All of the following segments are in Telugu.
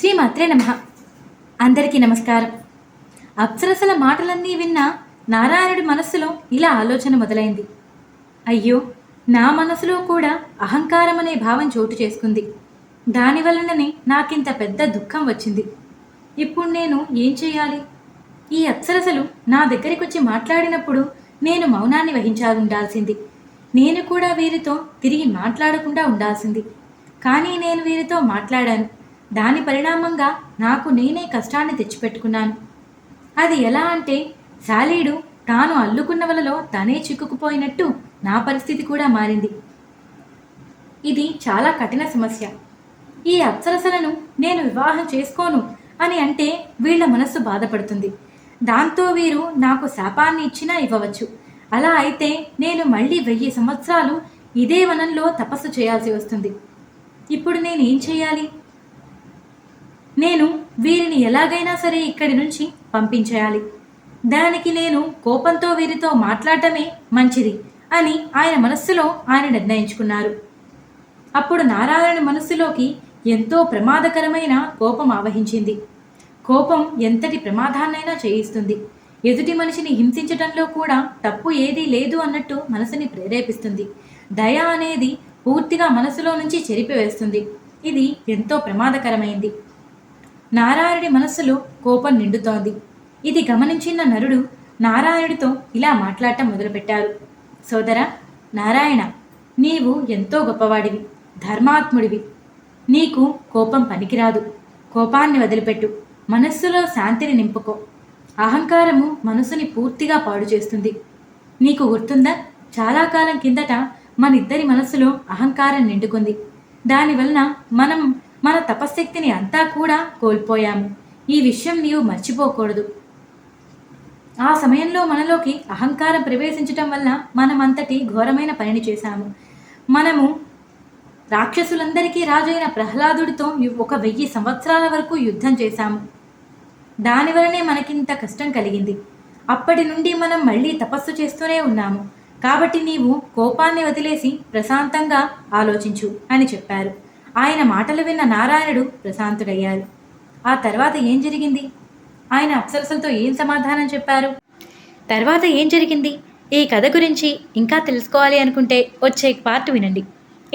శ్రీమాత్రే నమ. అందరికీ నమస్కారం. అప్సరసల మాటలన్నీ విన్న నారాయణుడి మనస్సులో ఇలా ఆలోచన మొదలైంది. అయ్యో నా మనసులో కూడా అహంకారం అనే భావం చోటు చేసుకుంది. దానివలననే నాకింత పెద్ద దుఃఖం వచ్చింది. ఇప్పుడు నేను ఏం చేయాలి? ఈ అప్సరసలు నా దగ్గరికి వచ్చి మాట్లాడినప్పుడు నేను మౌనాన్ని వహించాలి ఉండాల్సింది నేను కూడా వీరితో తిరిగి మాట్లాడకుండా ఉండాల్సింది. కానీ నేను వీరితో మాట్లాడాను. దాని పరిణామంగా నాకు నేనే కష్టాన్ని తెచ్చిపెట్టుకున్నాను. అది ఎలా అంటే శాలీడు తాను అల్లుకున్న వలలో తనే చిక్కుకుపోయినట్టు నా పరిస్థితి కూడా మారింది. ఇది చాలా కఠిన సమస్య. ఈ అప్సరసలను నేను వివాహం చేసుకోను అని అంటే వీళ్ళ మనస్సు బాధపడుతుంది. దాంతో వీరు నాకు శాపాన్ని ఇచ్చినా ఇవ్వవచ్చు. అలా అయితే నేను మళ్ళీ వెయ్యి సంవత్సరాలు ఇదే వనంలో తపస్సు చేయాల్సి వస్తుంది. ఇప్పుడు నేనేం చేయాలి? నేను వీరిని ఎలాగైనా సరే ఇక్కడి నుంచి పంపించేయాలి. దానికి నేను కోపంతో వీరితో మాట్లాడటమే మంచిది అని ఆయన మనస్సులో ఆయన నిర్ణయించుకున్నారు. అప్పుడు నారాయణ మనస్సులోకి ఎంతో ప్రమాదకరమైన కోపం ఆవహించింది. కోపం ఎంతటి ప్రమాదాన్నైనా చేయిస్తుంది. ఎదుటి మనిషిని హింసించటంలో కూడా తప్పు ఏదీ లేదు అన్నట్టు మనసుని ప్రేరేపిస్తుంది. దయ అనేది పూర్తిగా మనసులో నుంచి చెరిపివేస్తుంది. ఇది ఎంతో ప్రమాదకరమైంది. నారాయణుడి మనస్సులో కోపం నిండుతోంది. ఇది గమనించిన నరుడు నారాయణుడితో ఇలా మాట్లాడటం మొదలుపెట్టారు. సోదరా నారాయణ నీవు ఎంతో గొప్పవాడివి ధర్మాత్ముడివి. నీకు కోపం పనికిరాదు. కోపాన్ని వదిలిపెట్టు. మనస్సులో శాంతిని నింపుకో. అహంకారము మనసుని పూర్తిగా పాడు చేస్తుంది. నీకు గుర్తుందా? చాలా కాలం కిందట మన ఇద్దరి మనస్సులో అహంకారం నిండుకుంది. దానివలన మనం మన తపశ్శక్తిని అంతా కూడా కోల్పోయాము. ఈ విషయం నీవు మర్చిపోకూడదు. ఆ సమయంలో మనలోకి అహంకారం ప్రవేశించటం వల్ల మనమంతటి ఘోరమైన పనిని చేశాము. మనము రాక్షసులందరికీ రాజైన ప్రహ్లాదుడితో ఒక వెయ్యి సంవత్సరాల వరకు యుద్ధం చేశాము. దానివలనే మనకింత కష్టం కలిగింది. అప్పటి నుండి మనం మళ్ళీ తపస్సు చేస్తూనే ఉన్నాము. కాబట్టి నీవు కోపాన్ని వదిలేసి ప్రశాంతంగా ఆలోచించు అని చెప్పారు. ఆయన మాటలు విన్న నారాయణుడు ప్రశాంతుడయ్యారు ఆ తర్వాత ఏం జరిగింది? ఆయన అప్సరసలతో ఏం సమాధానం చెప్పారు? తర్వాత ఏం జరిగింది? ఈ కథ గురించి ఇంకా తెలుసుకోవాలి అనుకుంటే వచ్చే పార్ట్ వినండి.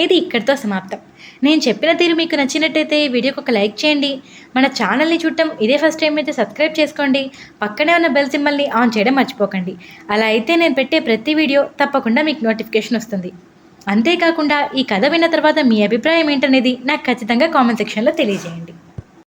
ఇది ఇక్కడితో సమాప్తం. నేను చెప్పిన తీరు మీకు నచ్చినట్టయితే ఈ వీడియోకి ఒక లైక్ చేయండి. మన ఛానల్ని చూడటం ఇదే ఫస్ట్ టైం అయితే సబ్స్క్రైబ్ చేసుకోండి. పక్కనే ఉన్న బెల్ సింబల్ని ఆన్ చేయడం మర్చిపోకండి. అలా అయితే నేను పెట్టే ప్రతి వీడియో తప్పకుండా మీకు నోటిఫికేషన్ వస్తుంది. అంతేకాకుండా ఈ కథ విన్న తర్వాత మీ అభిప్రాయం ఏంటనేది నాకు ఖచ్చితంగా కామెంట్ సెక్షన్లో తెలియజేయండి.